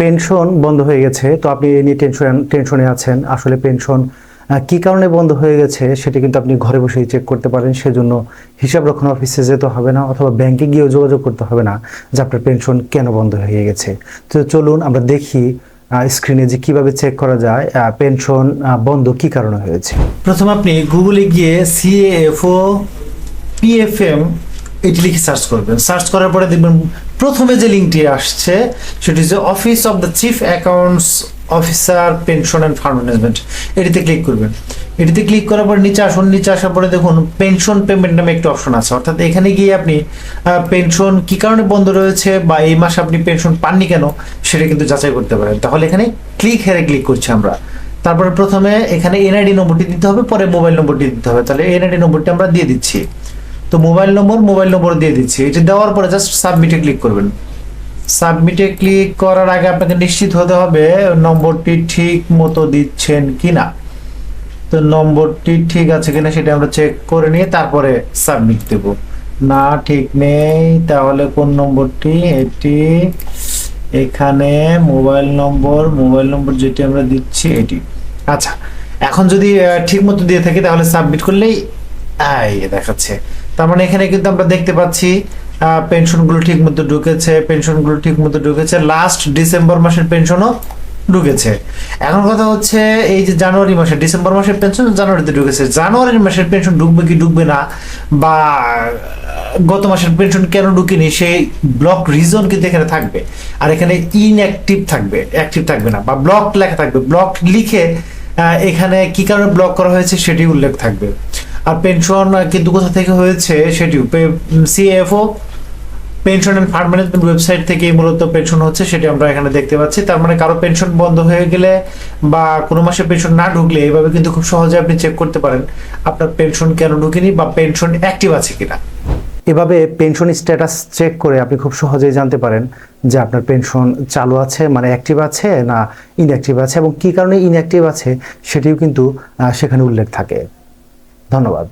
Pension বন্ধ হয়ে গেছে, তো আপনি এই নিয়ে টেনশন টেনশনে আছেন। আসলে পেনশন কি কারণে বন্ধ হয়ে গেছে সেটা কিন্তু আপনি ঘরে বসেই চেক করতে পারেন, সেজন্য হিসাব রক্ষণ অফিসে যেতে হবে না অথবা ব্যাংকে গিয়েও যোগাযোগ করতে হবে না যে আপনার পেনশন কেন বন্ধ হয়ে গেছে। তো চলুন আমরা দেখি স্ক্রিনে যে কীভাবে চেক করা যায় পেনশন বন্ধ কি কারণে হয়েছে। প্রথম আপনি গুগলে গিয়ে সিএএফও পিএফএম এটি লিখে সার্চ করবেন। সার্চ করার পরে দেখবেন প্রথমে যে লিঙ্কটি আসছে, সেটি হচ্ছে office of the chief accounts officer pension and fund management এটিতে ক্লিক করবেন। এটিতে ক্লিক করার পর নিচে আসুন। নিচে আসার পরে দেখুন পেনশন পেমেন্ট নামে একটা অপশন আছে। অর্থাৎ এখানে গিয়ে আপনি পেনশন কি কারণে বন্ধ রয়েছে বা এই মাসে আপনি পেনশন পাননি কেন, সেটা কিন্তু যাচাই করতে পারেন। তাহলে এখানে ক্লিক হেরে ক্লিক করছি আমরা। তারপরে প্রথমে এখানে এনআইডি নম্বরটি দিতে হবে, পরে মোবাইল নম্বরটি দিতে হবে। তাহলে এনআইডি নম্বরটি আমরা দিয়ে দিচ্ছি। তো মোবাইল নম্বর মোবাইল নম্বর দিয়ে দিচ্ছি। এটা দেওয়ার পরে জাস্ট সাবমিটে ক্লিক করবেন। সাবমিটে ক্লিক করার আগে আপনাকে নিশ্চিত হতে হবে নম্বরটি ঠিক মতো দিচ্ছেন কিনা। তো নম্বরটি ঠিক আছে কিনা সেটা আমরা চেক করে নিয়ে তারপরে সাবমিট দেব। না, ঠিক নেই, তাহলে কোন নম্বরটি? এটি এখানে মোবাইল নম্বর মোবাইল নম্বর যেটি আমরা দিচ্ছি এটি। আচ্ছা এখন যদি ঠিক মতো দিয়ে থাকি তাহলে সাবমিট করলেই দেখাচ্ছে। তার মানে এখানে কিন্তু আমরা দেখতে পাচ্ছি পেনশনগুলো ঠিক মতো ঢুকেছে পেনশনগুলো ঠিক মতো ঢুকেছে। লাস্ট ডিসেম্বর মাসের পেনশনও ঢুকেছে। এখন কথা হচ্ছে, এই যে জানুয়ারি মাসে ডিসেম্বর মাসের পেনশন জানুয়ারিতে ঢুকেছে। জানুয়ারি মাসের পেনশন ঢুকবে কি ঢুকবে না? বা গত মাসের পেনশন কেন ঢুকেনি? সেই ব্লক রিজন কিন্তু এখানে থাকবে। আর এখানে ইনঅ্যাক্টিভ থাকবে অ্যাক্টিভ থাকবে না, বা ব্লক লেখা থাকবে। ব্লক লিখে এখানে কি কারণে ব্লক করা হয়েছে সেটি উল্লেখ থাকবে। আর পেনশন কিন্তু কোথা থেকে হয়েছে সেটিও? CFO pension and management website থেকে মূলত পেনশন হচ্ছে, সেটি আমরা এখানে দেখতে পাচ্ছি। তার মানে কারও পেনশন বন্ধ হয়ে গেলে বা কোনো মাসে পেনশন না ঢুকলে এভাবে কিন্তু খুব সহজে আপনি চেক করতে পারেন, আপনার পেনশন কেন ঢুকেনি বা পেনশন অ্যাক্টিভ আছে কিনা। এভাবে পেনশন স্ট্যাটাস চেক করে আপনি খুব সহজেই জানতে পারেন যে আপনার পেনশন চালু আছে মানে অ্যাক্টিভ আছে না ইনঅ্যাক্টিভ আছে এবং কী কারণে ইনঅ্যাক্টিভ আছে সেটিও কিন্তু সেখানে উল্লেখ থাকে। たのは